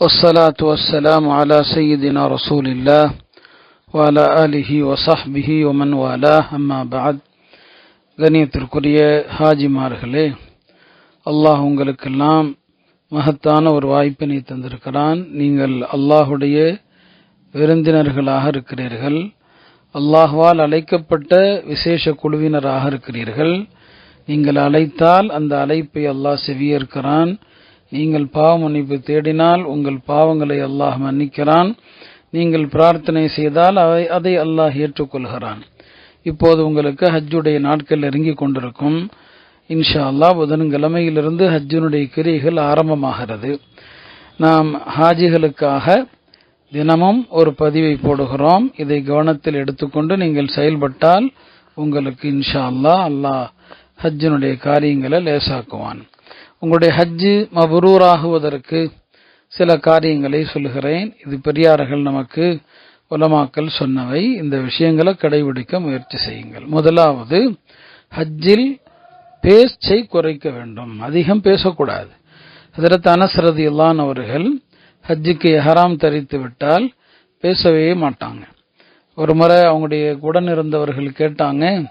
والصلاة والسلام على سيدنا رسول الله وعلى آله وصحبه ومن والاه أما بعد கணியத்திற்குரிய ஹாஜிமார்களே அல்லாஹ் உங்களுக்கெல்லாம் மகத்தான ஒரு வாய்ப்பினை தந்திருக்கிறான் நீங்கள் அல்லாஹுடைய விருந்தினர்களாக இருக்கிறீர்கள் அல்லாஹ்வால் அழைக்கப்பட்ட விசேஷ குழுவினராக இருக்கிறீர்கள் நீங்கள் அழைத்தால் அந்த அழைப்பை அல்லாஹ் செவியேற்கிறான் நீங்கள் பாவ மன்னிப்பு தேடினால் உங்கள் பாவங்களை அல்லாஹ் மன்னிக்கிறான். நீங்கள் பிரார்த்தனை செய்தால் அவை அதை அல்லாஹ் ஏற்றுக்கொள்கிறான். இப்போது உங்களுக்கு ஹஜ்ஜுடைய நாட்கள் இறங்கிக் கொண்டிருக்கும். இன்ஷா அல்லாஹ் புதன்கிழமையிலிருந்து ஹஜ்ஜினுடைய கிரிகள் ஆரம்பமாகிறது. நாம் ஹாஜிகளுக்காக தினமும் ஒரு பதிவை போடுகிறோம். இதை கவனத்தில் எடுத்துக்கொண்டு நீங்கள் செயல்பட்டால் உங்களுக்கு இன்ஷா அல்லாஹ் அல்லாஹ் ஹஜ்ஜினுடைய காரியங்களை லேசாக்குவான். உங்களுடைய ஹஜ்ஜு மபரூராகுவதற்கு சில காரியங்களை சொல்லுகிறேன். இது பெரியார்கள் நமக்கு உலமாக்கல் சொன்னவை. இந்த விஷயங்களை கடைபிடிக்க முயற்சி செய்யுங்கள். முதலாவது ஹஜ்ஜில் பேச்சை குறைக்க வேண்டும். அதிகம் பேசக்கூடாது. அதற்கு அனசரதி இல்லான் அவர்கள் ஹஜ்ஜுக்கு ஹராம் தரித்து விட்டால் பேசவே மாட்டாங்க. ஒரு முறை அவங்களுடைய உடன் இருந்தவர்கள் கேட்டாங்க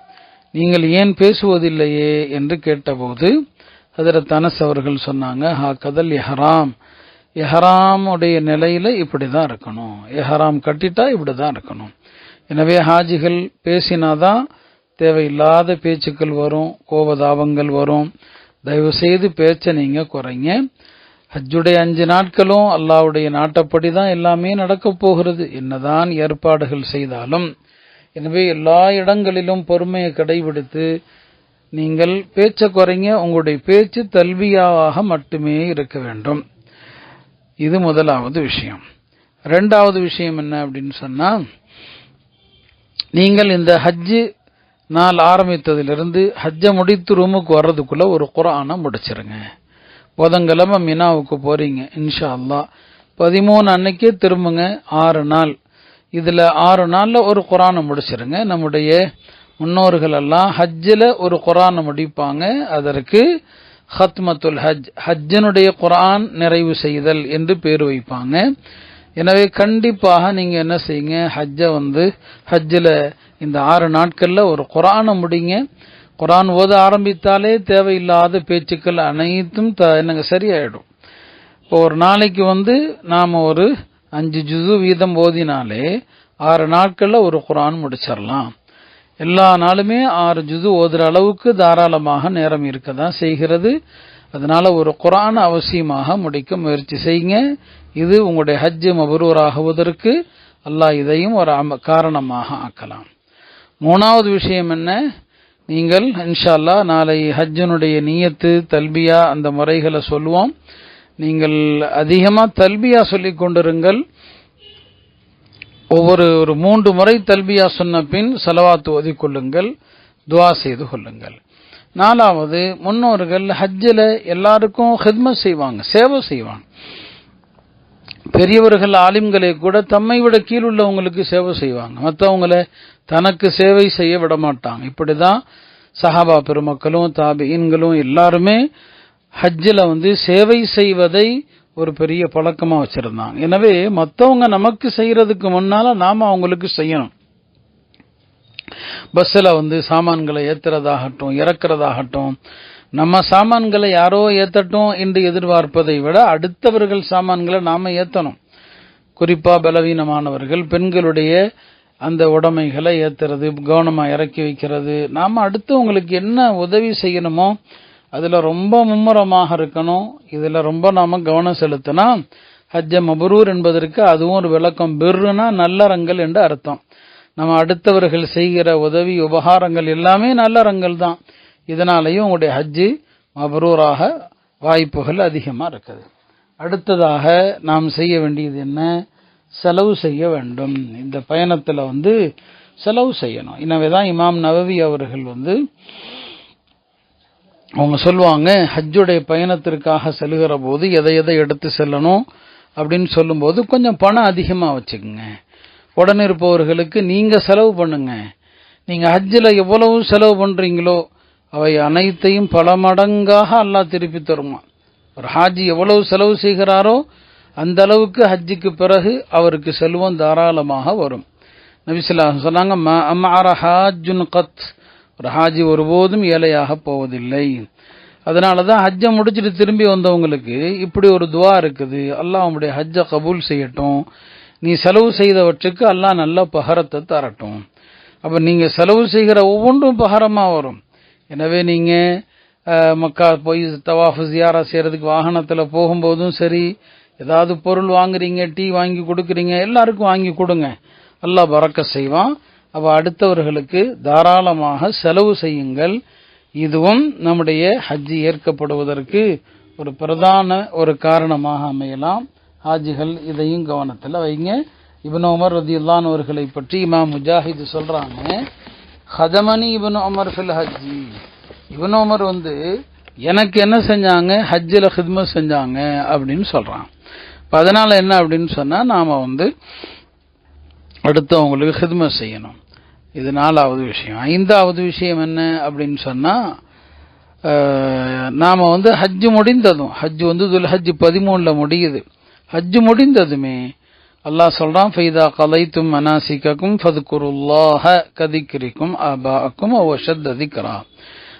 நீங்கள் ஏன் பேசுவதில்லையே? என்று கேட்டபோது ஹதரத் அனஸ் அவர்கள் சொன்னாங்க ஹா கதல் எஹராம் எஹராமுடைய நிலையில இப்படிதான் இருக்கணும். எஹராம் கட்டிட்டா இப்படிதான் இருக்கணும். எனவே ஹாஜிகள் பேசினாதான் தேவையில்லாத பேச்சுக்கள் வரும் கோபதாபங்கள் வரும். தயவு செய்து பேச்சை நீங்க குறைங்க. ஹஜ்ஜுடைய அஞ்சு நாட்களும் அல்லாவுடைய நாட்டப்படி தான் எல்லாமே நடக்க போகிறது. என்னதான் ஏற்பாடுகள் செய்தாலும். எனவே எல்லா இடங்களிலும் பொறுமையை கடைபிடித்து நீங்கள் பேச்ச குறைங்க உங்களுடைய பேச்சு தல்வியாவாக மட்டுமே இருக்க வேண்டும். இது முதலாவது விஷயம். ரெண்டாவது விஷயம் என்ன அப்படின்னு சொன்னா நீங்கள் இந்த ஹஜ்ஜு நாள் ஆரம்பித்ததிலிருந்து ஹஜ்ஜை முடித்து ரூமுக்கு வர்றதுக்குள்ள ஒரு குரானை முடிச்சிருங்க. புதன்கிழமை மினாவுக்கு போறீங்க இன்ஷா அல்லா பதிமூணு அன்னைக்கே திரும்புங்க ஆறு நாள். இதுல ஆறு நாள்ல ஒரு குரானை முடிச்சிருங்க. நம்முடைய முன்னோர்கள் எல்லாம் ஹஜ்ஜில் ஒரு குரானை முடிப்பாங்க. அதற்கு ஹத்மத்துல் ஹஜ் ஹஜ்ஜனுடைய குரான் நிறைவு செய்தல் என்று பேர் வைப்பாங்க. எனவே கண்டிப்பாக நீங்க என்ன செய்யுங்க ஹஜ்ஜை வந்து ஹஜ்ஜில் இந்த ஆறு நாட்களில் ஒரு குரானை முடிங்க. குரான் ஓத ஆரம்பித்தாலே தேவையில்லாத பேச்சுக்கள் அனைத்தும் த என்னங்க சரியாயிடும். இப்போ ஒரு நாளைக்கு வந்து நாம் ஒரு அஞ்சு ஜுது வீதம் ஓதினாலே ஆறு நாட்களில் ஒரு குரான் முடிச்சிடலாம் எல்லா நாளுமே ஆறு ஜுது ஓதுற அளவுக்கு தாராளமாக நேரம் இருக்க தான் செய்கிறது. அதனால ஒரு குரான் அவசியமாக முடிக்க முயற்சி செய்யுங்க. இது உங்களுடைய ஹஜ் மபரூராகுவதற்கு அல்லாஹ் இதையும் ஒரு காரணமாக ஆக்கலாம். மூணாவது விஷயம் என்ன? நீங்கள் இன்ஷால்லா நாளை ஹஜ்ஜனுடைய நீயத்து தல்பியா அந்த முறைகளை சொல்லுவோம். நீங்கள் அதிகமாக தல்பியா சொல்லிக் கொண்டிருங்கள். ஒவ்வொரு ஒரு மூன்று முறை தல்பியா சொன்ன பின் செலவாத்து ஓதிக்கொள்ளுங்கள் துவா செய்து கொள்ளுங்கள். நாலாவது முன்னோர்கள் ஹஜ்ஜில் எல்லாருக்கும் ஹித்மத் செய்வாங்க சேவை செய்வாங்க. பெரியவர்கள் ஆலிம்களை கூட தம்மை விட கீழுள்ளவங்களுக்கு சேவை செய்வாங்க. மற்றவங்களை தனக்கு சேவை செய்ய விட மாட்டாங்க. இப்படிதான் சஹாபா பெருமக்களும் தாபியின்களும் எல்லாருமே ஹஜ்ஜில் வந்து சேவை செய்வதை ஒரு பெரிய பழக்கமாக வச்சிருந்தாங்க எனவே மற்றவங்க நமக்கு செய்யறதுக்கு முன்னால நாம அவங்களுக்கு செய்யணும். பஸ்ஸில் வந்து சாமான்களை ஏத்துறதாகட்டும் இறக்குறதாகட்டும் நம்ம சாமான்களை யாரோ ஏத்தட்டும் என்று எதிர்பார்ப்பதை விட அடுத்தவர்கள் சாமான்களை நாம ஏத்தணும். குறிப்பா பலவீனமானவர்கள் பெண்களுடைய அந்த உடைமைகளை ஏத்துறது கவனமா இறக்கி வைக்கிறது. நாம அடுத்தவங்களுக்கு என்ன உதவி செய்யணுமோ அதுல ரொம்ப மும்முரமாக இருக்கணும். இதுல ரொம்ப நாம கவனம் செலுத்தினா ஹஜ்ஜ மபரூர் என்பதற்கு அதுவும் ஒரு விளக்கம். பெருனா நல்லறங்கள் என்று அர்த்தம். நம்ம அடுத்தவர்கள் செய்கிற உதவி உபகாரங்கள் எல்லாமே நல்லறங்கள் தான். இதனாலையும் உங்களுடைய ஹஜ்ஜு மபரூராக வாய்ப்புகள் அதிகமாக இருக்குது. அடுத்ததாக நாம் செய்ய வேண்டியது என்ன? செலவு செய்ய வேண்டும். இந்த பயணத்தில் வந்து செலவு செய்யணும். எனவேதான் இமாம் நவவி அவர்கள் வந்து அவங்க சொல்லுவாங்க ஹஜ்ஜுடைய பயணத்திற்காக செல்கிற போது எதை எதை எடுத்து செல்லணும் அப்படின்னு சொல்லும்போது கொஞ்சம் பணம் அதிகமாக வச்சுக்கோங்க. உடன் இருப்பவர்களுக்கு நீங்கள் செலவு பண்ணுங்க. நீங்கள் ஹஜ்ஜில் எவ்வளவு செலவு பண்ணுறீங்களோ அவை அனைத்தையும் பல மடங்காக அல்லாஹ் திருப்பி தருமா ஒரு ஹாஜி எவ்வளவு செலவு செய்கிறாரோ அந்த அளவுக்கு ஹஜ்ஜுக்கு பிறகு அவருக்கு செல்வம் தாராளமாக வரும். நபிசுல்லா சொன்னாங்க ஹாஜுன் கத் ஒரு ஹாஜி ஒருபோதும் ஏழையாக போவதில்லை. அதனால தான் ஹஜ்ஜை முடிச்சுட்டு திரும்பி வந்தவங்களுக்கு இப்படி ஒரு துவா இருக்குது. அல்லாஹ் உங்களுடைய ஹஜ்ஜை கபூல் செய்யட்டும். நீ செலவு செய்தவற்றுக்கு அல்லாஹ் நல்ல பகரத்தை தரட்டும். அப்போ நீங்கள் செலவு செய்கிற ஒவ்வொன்றும் பகரமாக வரும். எனவே நீங்கள் மக்கா போய் தவாஃபு ஜியாரா செய்கிறதுக்கு வாகனத்தில் போகும்போதும் சரி ஏதாவது பொருள் வாங்குறீங்க டீ வாங்கி கொடுக்குறீங்க எல்லாருக்கும் வாங்கி கொடுங்க. அல்லாஹ் பறக்க செய்வான். அப்போ அடுத்தவர்களுக்கு தாராளமாக செலவு செய்யுங்கள். இதுவும் நம்முடைய ஹஜ்ஜி ஏற்கப்படுவதற்கு ஒரு பிரதான ஒரு காரணமாக அமையலாம். ஹாஜிகள் இதையும் கவனத்தில் வைங்க. இபன் உமர் ரதியுல்லான் அவர்களை பற்றி இமாம் முஜாஹித் சொல்றாங்க ஹதமணி இபன் உமர் ஃபில் ஹஜ்ஜி. இபன் உமர் வந்து எனக்கு என்ன செஞ்சாங்க? ஹஜ்ஜில் ஹித்மத் செஞ்சாங்க? அப்படின்னு சொல்றான். இப்போ அதனால் என்ன அப்படின்னு சொன்னால் நாம் வந்து அடுத்தவங்களுக்கு ஹித்மத் செய்யணும். இது நாலாவது விஷயம். ஐந்தாவது விஷயம் என்ன அப்படின்னு சொன்னால் நாம் வந்து ஹஜ்ஜு முடிந்ததும் ஹஜ்ஜு வந்து துல் ஹஜ்ஜு பதிமூணில் முடியுது. ஹஜ்ஜு முடிந்ததுமே அல்லாஹ் சொல்கிறான் ஃபைதா கலைத்தும் மனாசிக்கும் ஃபதுக்குருல்லாஹ கதிக்கிரிக்கும் அபாக்கும் அவஷத் அதிக்கிறா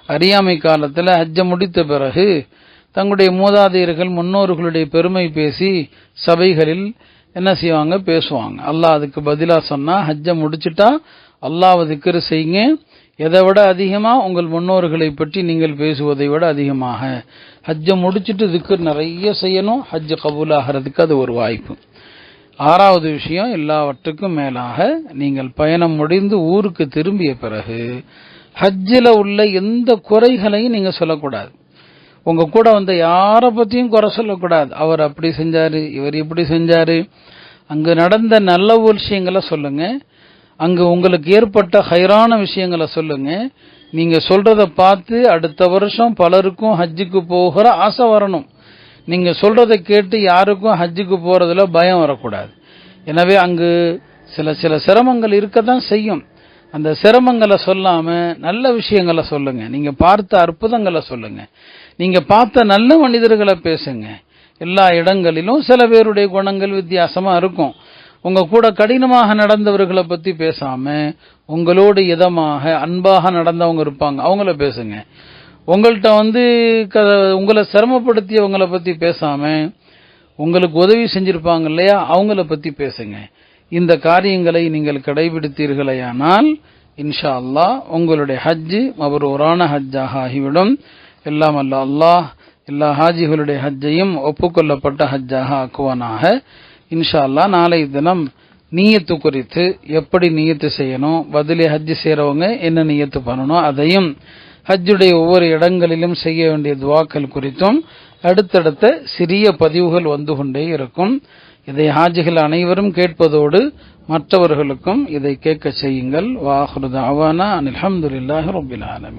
அறியாமை காலத்தில் ஹஜ்ஜை முடித்த பிறகு தங்களுடைய மூதாதையர்கள் முன்னோர்களுடைய பெருமை பேசி சபைகளில் என்ன செய்வாங்க? பேசுவாங்க. அல்லாஹ் அதுக்கு பதிலாக சொன்னா ஹஜ்ஜை முடிச்சுட்டா அல்லாஹ் திக்கர் செய்யுங்க. எதை விட அதிகமாக உங்கள் முன்னோர்களை பற்றி நீங்கள் பேசுவதை விட அதிகமாக. ஹஜ்ஜை முடிச்சுட்டு திக்கர் நிறைய செய்யணும். ஹஜ்ஜு கபூல் ஆகிறதுக்கு அது ஒரு வாய்ப்பு. ஆறாவது விஷயம் எல்லாவற்றுக்கும் மேலாக நீங்கள் பயணம் முடிந்து ஊருக்கு திரும்பிய பிறகு ஹஜ்ஜில் உள்ள எந்த குறைகளையும் நீங்கள் சொல்லக்கூடாது. உங்க கூட வந்த யாரை பற்றியும் குறை சொல்லக்கூடாது. அவர் அப்படி செஞ்சாரு இவர் இப்படி செஞ்சாரு. அங்கு நடந்த நல்ல விஷயங்களை சொல்லுங்க. அங்கு உங்களுக்கு ஏற்பட்ட ஹைரான விஷயங்களை சொல்லுங்க. நீங்க சொல்றத பார்த்து அடுத்த வருஷம் பலருக்கும் ஹஜ்ஜுக்கு போகிற ஆசை வரணும். நீங்க சொல்றத கேட்டு யாருக்கும் ஹஜ்ஜுக்கு போறதுல பயம் வரக்கூடாது. எனவே அங்கு சில சில சிரமங்கள் இருக்கத்தான் செய்யும். அந்த சிரமங்களை சொல்லாம நல்ல விஷயங்களை சொல்லுங்க. நீங்க பார்த்த அற்புதங்களை சொல்லுங்க. நீங்க பார்த்த நல்ல மனிதர்களை பேசுங்க. எல்லா இடங்களிலும் சில பேருடைய குணங்கள் வித்தியாசமா இருக்கும். உங்க கூட கடினமாக நடந்தவர்களை பத்தி பேசாம உங்களோடு இதமாக அன்பாக நடந்தவங்க இருப்பாங்க. அவங்கள பேசுங்க. உங்கள்கிட்ட வந்து உங்களை சிரமப்படுத்தியவங்களை பத்தி பேசாம உங்களுக்கு உதவி செஞ்சிருப்பாங்க இல்லையா? அவங்கள பத்தி பேசுங்க. இந்த காரியங்களை நீங்கள் கடைபிடித்தீர்களேயானால் இன்ஷா அல்லாஹ் உங்களுடைய ஹஜ்ஜு மபரூரான ஹஜ்ஜாக ஆகிவிடும். எல்லாம் அல்ல அல்லாஹ் எல்லா ஹாஜிகளுடைய ஹஜ்ஜையும் ஒப்புக்கொள்ளப்பட்ட ஹஜ்ஜாக ஆக்குவானாக. இன்ஷா அல்லா நாளை தினம் நீயத்து குறித்து எப்படி நீயத்து செய்யணும் பதிலே ஹஜ்ஜு செய்கிறவங்க என்ன நீயத்து பண்ணணும் அதையும் ஹஜ்ஜுடைய ஒவ்வொரு இடங்களிலும் செய்ய வேண்டிய துவாக்கள் குறித்தும் அடுத்தடுத்த சிறிய பதிவுகள் வந்து கொண்டே இருக்கும். இதை ஹாஜிகள் அனைவரும் கேட்பதோடு மற்றவர்களுக்கும் இதை கேட்க செய்யுங்கள். வாஹுருதாவானா அனில் அஹமதுல்லாஹி ரபில் ஆலமி